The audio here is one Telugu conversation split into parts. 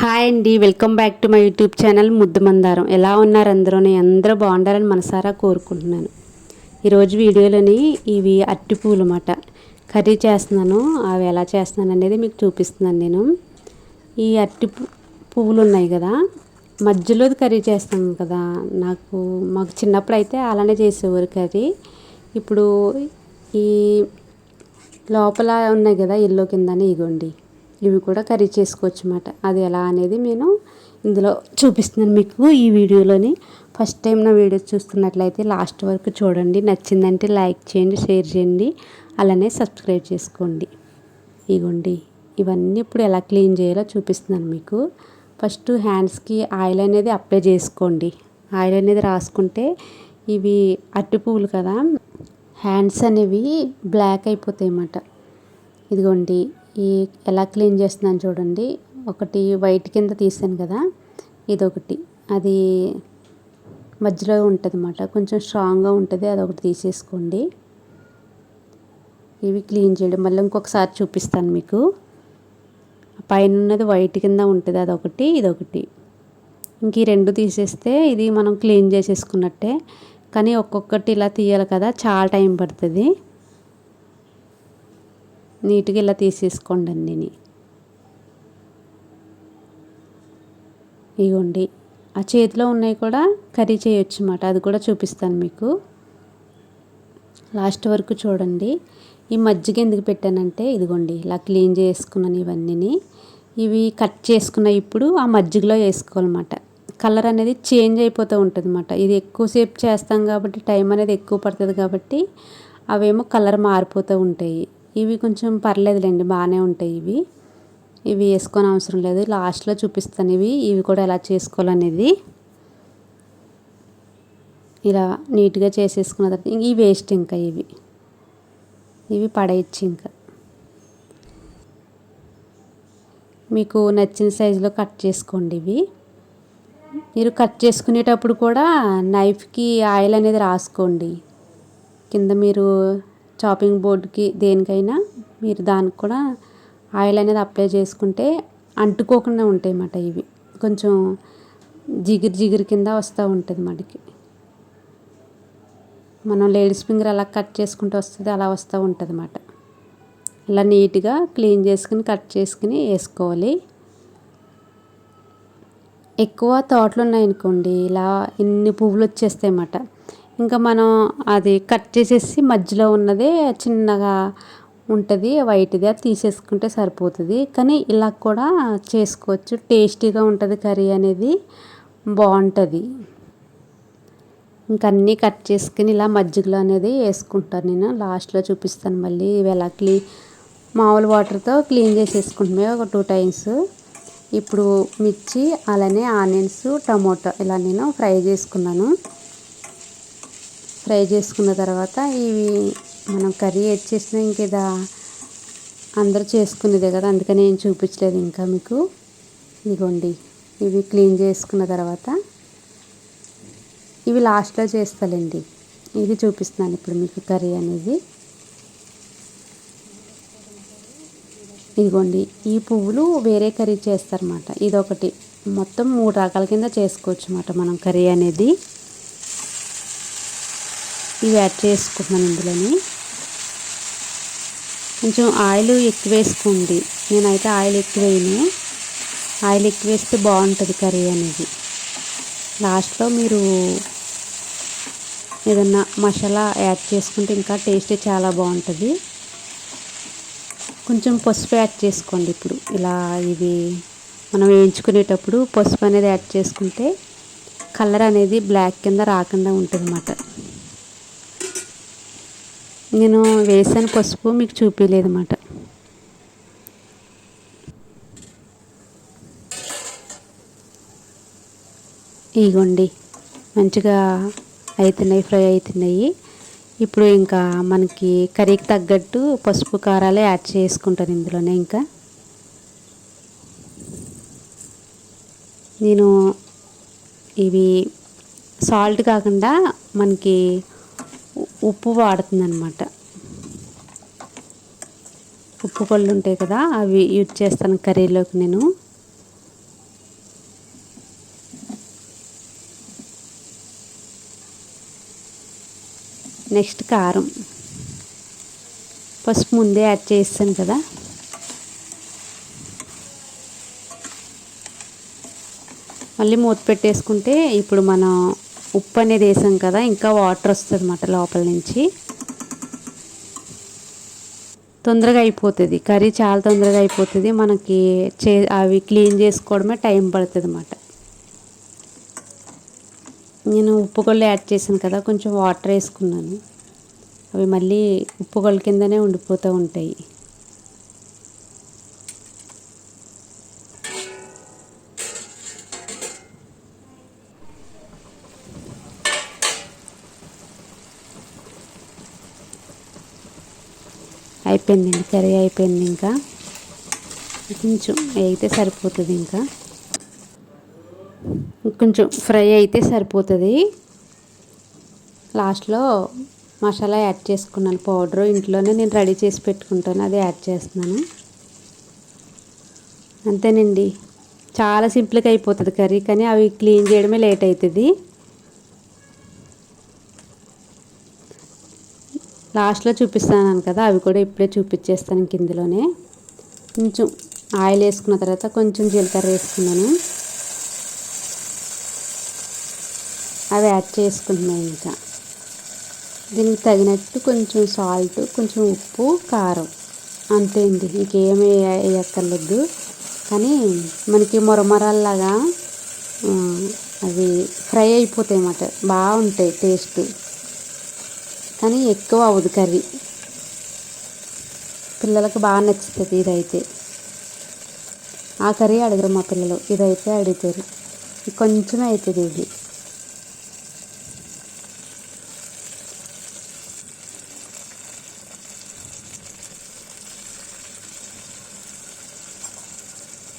హాయ్ అండి welcome back to my YouTube channel Muddu Mandaram. ఎలా ఉన్నారు అందరూ? అందరూ బాగుండాలని మనసారా కోరుకుంటున్నాను. ఈరోజు వీడియోలోని ఇవి అట్టి పూలు అన్నమాట కర్రీ చేస్తున్నాను. అవి ఎలా చేస్తున్నాను అనేది మీకు చూపిస్తున్నాను నేను. ఈ అట్టి పువ్వులు ఉన్నాయి కదా. మధ్యలోది కర్రీ చేస్తాం కదా. నాకు మాకు చిన్నప్పుడు అయితే అలానే చేసేవారు కర్రీ. ఇప్పుడు ఈ లోపల ఉన్నాయి కదా ఎల్లో కిందనే ఇగోండి. ఇవి కూడా కర్రీ చేసుకోవచ్చు అన్నమాట అది ఎలా అనేది నేను ఇందులో చూపిస్తున్నాను మీకు ఈ వీడియోలోని. ఫస్ట్ టైం నా వీడియో చూస్తున్నట్లయితే లాస్ట్ వరకు చూడండి. నచ్చిందంటే లైక్ చేయండి షేర్ చేయండి. అలానే సబ్స్క్రైబ్ చేసుకోండి. ఇగోండి ఇవన్నీ ఇప్పుడు ఎలా క్లీన్ చేయాలో చూపిస్తున్నాను మీకు. ఫస్ట్ హ్యాండ్స్కి ఆయిల్ అనేది అప్లై చేసుకోండి. ఆయిల్ అనేది రాసుకుంటే ఇవి అట్టి పువ్వులు కదా. హ్యాండ్స్ అనేవి బ్లాక్ అయిపోతాయి అన్నమాట ఇదిగోండి ఈ ఎలా క్లీన్ చేస్తున్నాను చూడండి. ఒకటి వైట్ కింద తీసాను కదా. ఇదొకటి. అది మధ్యలో ఉంటుంది అన్నమాట కొంచెం స్ట్రాంగ్గా ఉంటుంది. అదొకటి తీసేసుకోండి. ఇవి క్లీన్ చేయడం. మళ్ళీ ఇంకొకసారి చూపిస్తాను మీకు. పైన ఉన్నది వైట్ కింద ఉంటుంది. అదొకటి ఇదొకటి. ఇంక ఈ రెండు తీసేస్తే ఇది మనం క్లీన్ చేసేసుకున్నట్టే. కానీ ఒక్కొక్కటి ఇలా తీయాలి కదా. చాలా టైం పడుతుంది. నీట్గా ఇలా తీసేసుకోండి అన్నీ ఇగోండి. ఆ చేతిలో ఉన్నాయి కూడా కర్రీ చేయొచ్చు అన్నమాట. అది కూడా చూపిస్తాను మీకు. లాస్ట్ వరకు చూడండి. ఈ మజ్జిగ ఎందుకు పెట్టానంటే ఇదిగోండి ఇలా క్లీన్ చేసుకున్నాను ఇవన్నీ ఇవి కట్ చేసుకున్న ఇప్పుడు ఆ మజ్జిగలో వేసుకోవాలన్నమాట. కలర్ అనేది చేంజ్ అయిపోతూ ఉంటుంది అన్నమాట. ఇది ఎక్కువసేపు చేస్తాం కాబట్టి టైం అనేది ఎక్కువ పడుతుంది కాబట్టి అవేమో కలర్ మారిపోతూ ఉంటాయి. ఇవి కొంచెం పర్లేదులేండి బాగానే ఉంటాయి ఇవి. ఇవి వేసుకొని అవసరం లేదు లాస్ట్లో చూపిస్తాను ఇవి. ఇవి కూడా ఎలా చేసుకోవాలనేది. ఇలా నీట్గా చేసేసుకున్న తర్వాత ఇంక ఇవి వేస్ట్ ఇంకా ఇవి. ఇవి పడేయచ్చు ఇంకా. మీకు నచ్చిన సైజులో కట్ చేసుకోండి ఇవి. మీరు కట్ చేసుకునేటప్పుడు కూడా నైఫ్కి ఆయిల్ అనేది రాసుకోండి. కింద మీరు చాపింగ్ బోర్డుకి దేనికైనా మీరు దానికి కూడా ఆయిల్ అనేది అప్లై చేసుకుంటే అంటుకోకుండా ఉంటాయి అన్నమాట ఇవి. కొంచెం జిగురు జిగురు కింద వస్తూ ఉంటుంది మనకి మనం లేడీస్ ఫింగర్ ఎలా కట్ చేసుకుంటూ వస్తుంది అలా వస్తూ ఉంటుంది అన్నమాట ఇలా నీట్గా క్లీన్ చేసుకుని కట్ చేసుకుని వేసుకోవాలి. ఎక్కువ తోటలు ఉన్నాయనుకోండి ఇలా ఇన్ని పువ్వులు వచ్చేస్తాయి అన్నమాట ఇంకా మనం అది కట్ చేసేసి మధ్యలో ఉన్నదే చిన్నగా ఉంటుంది వైట్ది అది తీసేసుకుంటే సరిపోతుంది. కానీ ఇలా కూడా చేసుకోవచ్చు. టేస్టీగా ఉంటుంది కర్రీ అనేది బాగుంటుంది. ఇంకా అన్నీ కట్ చేసుకుని ఇలా మజ్జిగలో అనేది వేసుకుంటాను నేను. లాస్ట్లో చూపిస్తాను మళ్ళీ ఇవి ఎలా క్లీ మామూలు వాటర్తో క్లీన్ చేసేసుకుంటున్నాయి ఒక టూ టైమ్స్. ఇప్పుడు మిర్చి అలానే ఆనియన్స్ టమోటా ఇలా నేను ఫ్రై చేసుకున్నాను. ఫ్రై చేసుకున్న తర్వాత ఇవి మనం కర్రీ వచ్చేసిన ఇంక ఇదా అందరూ చేసుకునేదే కదా అందుకని నేను చూపించలేదు ఇంకా మీకు. ఇదిగోండి ఇవి క్లీన్ చేసుకున్న తర్వాత ఇవి లాస్ట్లో చేస్తాలండి. ఇది చూపిస్తున్నాను ఇప్పుడు మీకు కర్రీ అనేది. ఇదిగోండి ఈ పువ్వులు వేరే కర్రీ చేస్తారన్నమాట. ఇదొకటి. మొత్తం మూడు రకాల కింద చేసుకోవచ్చు అన్నమాట మనం కర్రీ అనేది. ఇవి యాడ్ చేసుకుంటున్నాను ఇందులోని. కొంచెం ఆయిల్ ఎక్కువ వేసుకోండి. నేనైతే ఆయిల్ ఎక్కువ వేయను. ఆయిల్ ఎక్కువ వేస్తే బాగుంటుంది కర్రీ అనేది. లాస్ట్లో మీరు ఏదన్నా మసాలా యాడ్ చేసుకుంటే ఇంకా టేస్ట్ చాలా బాగుంటుంది. కొంచెం పసుపు యాడ్ చేసుకోండి ఇప్పుడు. ఇలా ఇది మనం వేయించుకునేటప్పుడు పసుపు అనేది యాడ్ చేసుకుంటే కలర్ అనేది బ్లాక్ కింద రాకుండా ఉంటుంది అన్నమాట నేను వేసాను పసుపు మీకు చూపించలేదు అన్నమాట ఇగోండి మంచిగా అవుతున్నాయి ఫ్రై అవుతున్నాయి ఇప్పుడు ఇంకా మనకి కర్రీకి తగ్గట్టు పసుపు కారాలే యాడ్ చేసుకుంటాను ఇందులోనే ఇంకా. నేను ఇవి సాల్ట్ కాకుండా మనకి ఉప్పు వాడుతుందనమాట ఉప్పు పళ్ళు ఉంటాయి కదా అవి యూజ్ చేస్తాను కర్రీలోకి నేను. నెక్స్ట్ కారం. ఫస్ట్ ముందే యాడ్ చేస్తాను కదా. మళ్ళీ మూత పెట్టేసుకుంటే ఇప్పుడు మనం ఉప్పు అనేది వేసాం కదా ఇంకా వాటర్ వస్తుంది అన్నమాట లోపల నుంచి. తొందరగా అయిపోతుంది. కర్రీ చాలా తొందరగా అయిపోతుంది. మనకి చే అవి క్లీన్ చేసుకోవడమే టైం పడుతుంది అన్నమాట నేను ఉప్పు గొళ్ళు యాడ్ చేశాను కదా కొంచెం వాటర్ వేసుకున్నాను. అవి మళ్ళీ ఉప్పు గొళ్ళ కిందనే ఉండిపోతూ ఉంటాయి. అయిపోయింది కర్రీ అయిపోయింది ఇంకా. కొంచెం అయితే సరిపోతుంది ఇంకా. కొంచెం ఫ్రై అయితే సరిపోతుంది. లాస్ట్లో మసాలా యాడ్ చేసుకున్నాను పౌడర్. ఇంట్లోనే నేను రెడీ చేసి పెట్టుకుంటాను అది యాడ్ చేస్తున్నాను. అంతేనండి. చాలా సింపుల్గా అయిపోతుంది కర్రీ కానీ అవి క్లీన్ చేయడమే లేట్ అవుతుంది. లాస్ట్లో చూపిస్తాను కదా అవి కూడా ఇప్పుడే చూపించేస్తాను ఇంక ఇందులోనే. కొంచెం ఆయిల్ వేసుకున్న తర్వాత కొంచెం జీలకర్ర వేసుకున్నాను. అవి యాడ్ చేసుకుంటున్నాను ఇంకా. దీనికి తగినట్టు కొంచెం సాల్ట్ కొంచెం ఉప్పు కారం. అంతే అండి ఇంకేమీ వేయక్కర్లేదు. కానీ మనకి మొరమొరల్లాగా అవి ఫ్రై అయిపోతాయి అన్నమాట. బాగుంటాయి టేస్ట్. కానీ ఎక్కువ అవ్వదు కర్రీ. పిల్లలకు బాగా నచ్చుతుంది ఇదైతే. ఆ కర్రీ అడగరు మా పిల్లలు. ఇదైతే అడుగుతారు. కొంచెమే అవుతుంది ఇది.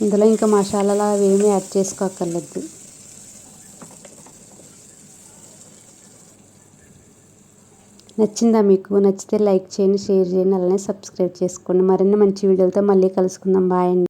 ఇందులో ఇంకా మసాలాలు అవి ఏమీ యాడ్ చేసుకోక్కర్లేదు. నచ్చిందా మీకు? నచ్చితే లైక్ చేయండి షేర్ చేయండి అలానే సబ్స్క్రైబ్ చేసుకోండి. మరిన్ని మంచి వీడియోలతో మళ్ళీ కలుసుకుందాం. బాయ్ అండి.